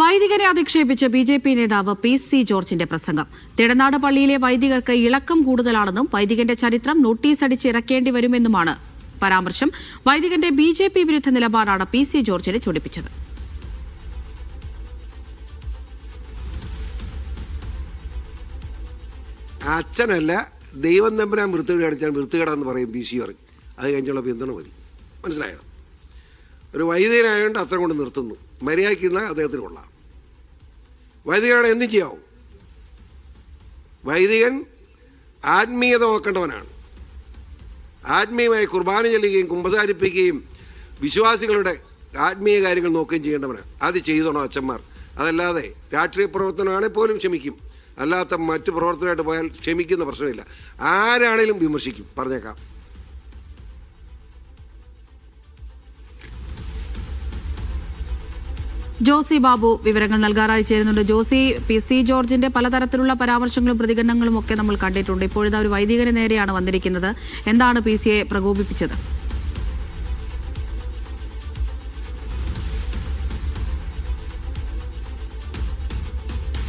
വൈദികരെ അധിക്ഷേപിച്ച് B J P നേതാവ് പി സി ജോർജിന്റെ പ്രസംഗം. തിടനാട് പള്ളിയിലെ വൈദികർക്ക് ഇളക്കം കൂടുതലാണെന്നും വൈദികന്റെ ചരിത്രം നോട്ടീസ് അടിച്ച് ഇറക്കേണ്ടി വരുമെന്നുമാണ് പരാമർശം. വൈദികന്റെ ബി ജെ പി വിരുദ്ധ നിലപാടാണ് പി സി ജോർജിനെ ചൊടിപ്പിച്ചത്. അച്ഛനല്ല ദൈവം തമ്പുരാൻ വൃത്തികേട് കാണിച്ചാൽ വൃത്തികേടാന്ന് പറയും ബി സി പറയും അത് കഴിഞ്ഞുള്ള പിന്തുണ മതി. മനസ്സിലായോ? ഒരു വൈദികനായതുകൊണ്ട് അത്ര കൊണ്ട് നിർത്തുന്നു. മര്യാദയ്ക്കുന്ന അദ്ദേഹത്തിന് കൊള്ളാം. വൈദികനാണ് എന്തും ചെയ്യാവും. വൈദികൻ ആത്മീയത നോക്കേണ്ടവനാണ്. ആത്മീയമായി കുർബാന ചെല്ലുകയും കുമ്പസാരിപ്പിക്കുകയും വിശ്വാസികളുടെ ആത്മീയ കാര്യങ്ങൾ നോക്കുകയും ചെയ്യേണ്ടവനാണ്. അത് ചെയ്തോണോ അച്ഛന്മാർ. അതല്ലാതെ രാഷ്ട്രീയ പ്രവർത്തനമാണെങ്കിൽ പോലും ക്ഷമിക്കും. അല്ലാത്ത മറ്റ് പ്രവർത്തനമായിട്ട് പോയാൽ ക്ഷമിക്കുന്ന പ്രശ്നമില്ല. ആരാണേലും വിമർശിക്കും. പറഞ്ഞേക്കാം. ജോസി ബാബു വിവരങ്ങൾ നൽകാറായി ചേരുന്നുണ്ട്. ജോസി പി സി ജോർജിന്റെ പലതരത്തിലുള്ള പരാമർശങ്ങളും പ്രതികരണങ്ങളും ഒക്കെ നമ്മൾ കണ്ടിട്ടുണ്ട്. ഇപ്പോഴത്തെ ഒരു വൈദികന് നേരെയാണ് വന്നിരിക്കുന്നത്. എന്താണ് പി സിയെ പ്രകോപിപ്പിച്ചത്?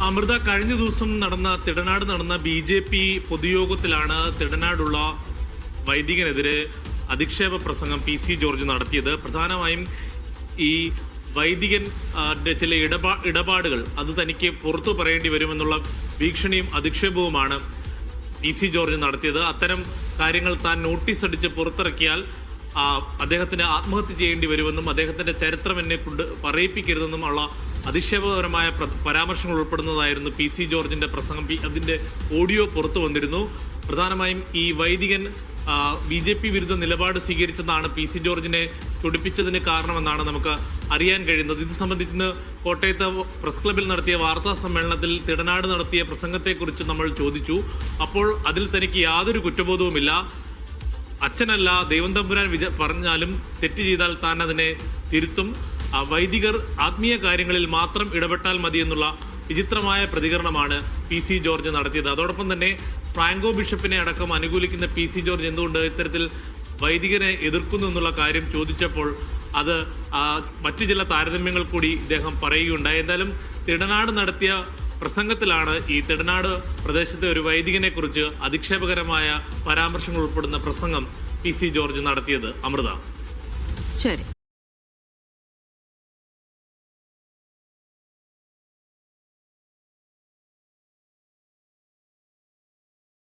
അമൃത കഴിഞ്ഞ ദിവസം നടന്ന തിടനാട് നടന്ന ബി ജെ പി പൊതുയോഗത്തിലാണ് തിടനാടുള്ള വൈദികനെതിരെ അധിക്ഷേപ പ്രസംഗം പി സി ജോർജ് നടത്തിയത്. പ്രധാനമായും ഈ വൈദികൻ ചില ഇടപാ ഇടപാടുകൾ അത് തനിക്ക് പുറത്തു പറയേണ്ടി വരുമെന്നുള്ള ഭീഷണിയും അധിക്ഷേപവുമാണ് പി സി ജോർജ് നടത്തിയത്. അത്തരം കാര്യങ്ങൾ താൻ നോട്ടീസ് അടിച്ച് പുറത്തിറക്കിയാൽ അദ്ദേഹത്തിന് ആത്മഹത്യ ചെയ്യേണ്ടി വരുമെന്നും അദ്ദേഹത്തിന്റെ ചരിത്രം എന്നെ കൊണ്ട് പറയിപ്പിക്കരുതെന്നും ഉള്ള അധിക്ഷേപകരമായ പരാമർശങ്ങൾ ഉൾപ്പെടുന്നതായിരുന്നു പി സി ജോർജിന്റെ പ്രസംഗം. അതിന്റെ ഓഡിയോ പുറത്തു വന്നിരുന്നു. പ്രധാനമായും ഈ വൈദികൻ ബി ജെ പി വിരുദ്ധ നിലപാട് സ്വീകരിച്ചതാണ് പി സി ജോർജിനെ ചൊടിപ്പിച്ചതിന് കാരണമെന്നാണ് നമുക്ക് അറിയാൻ കഴിയുന്നത്. ഇത് സംബന്ധിച്ച് കോട്ടയത്ത് പ്രസ് ക്ലബിൽ നടത്തിയ വാർത്താ സമ്മേളനത്തിൽ തിടനാട് നടത്തിയ പ്രസംഗത്തെക്കുറിച്ച് നമ്മൾ ചോദിച്ചു. അപ്പോൾ അതിൽ തനിക്ക് യാതൊരു കുറ്റബോധവുമില്ല. അച്ഛനല്ല ദൈവം തമ്പുരാൻ വിച പറഞ്ഞാലും തെറ്റ് ചെയ്താൽ താൻ അതിനെ തിരുത്തും. വൈദികർ ആത്മീയ കാര്യങ്ങളിൽ മാത്രം ഇടപെട്ടാൽ മതിയെന്നുള്ള വിചിത്രമായ പ്രതികരണമാണ് പി സി ജോർജ് നടത്തിയത്. അതോടൊപ്പം തന്നെ ഫ്രാങ്കോ ബിഷപ്പിനെ അടക്കം അനുകൂലിക്കുന്ന പി സി ജോർജ് എന്തുകൊണ്ട് ഇത്തരത്തിൽ വൈദികനെ എതിർക്കുന്നു എന്നുള്ള കാര്യം ചോദിച്ചപ്പോൾ അത് മറ്റു ചില താരതമ്യങ്ങൾ കൂടി ഇദ്ദേഹം പറയുകയുണ്ടായി. എന്തായാലും തിടനാട് നടത്തിയ പ്രസംഗത്തിലാണ് ഈ തിടനാട് പ്രദേശത്തെ ഒരു വൈദികനെ കുറിച്ച് അധിക്ഷേപകരമായ പരാമർശങ്ങൾ ഉൾപ്പെടുന്ന പ്രസംഗം പി സി ജോർജ് നടത്തിയത്. അമൃത. ശരി.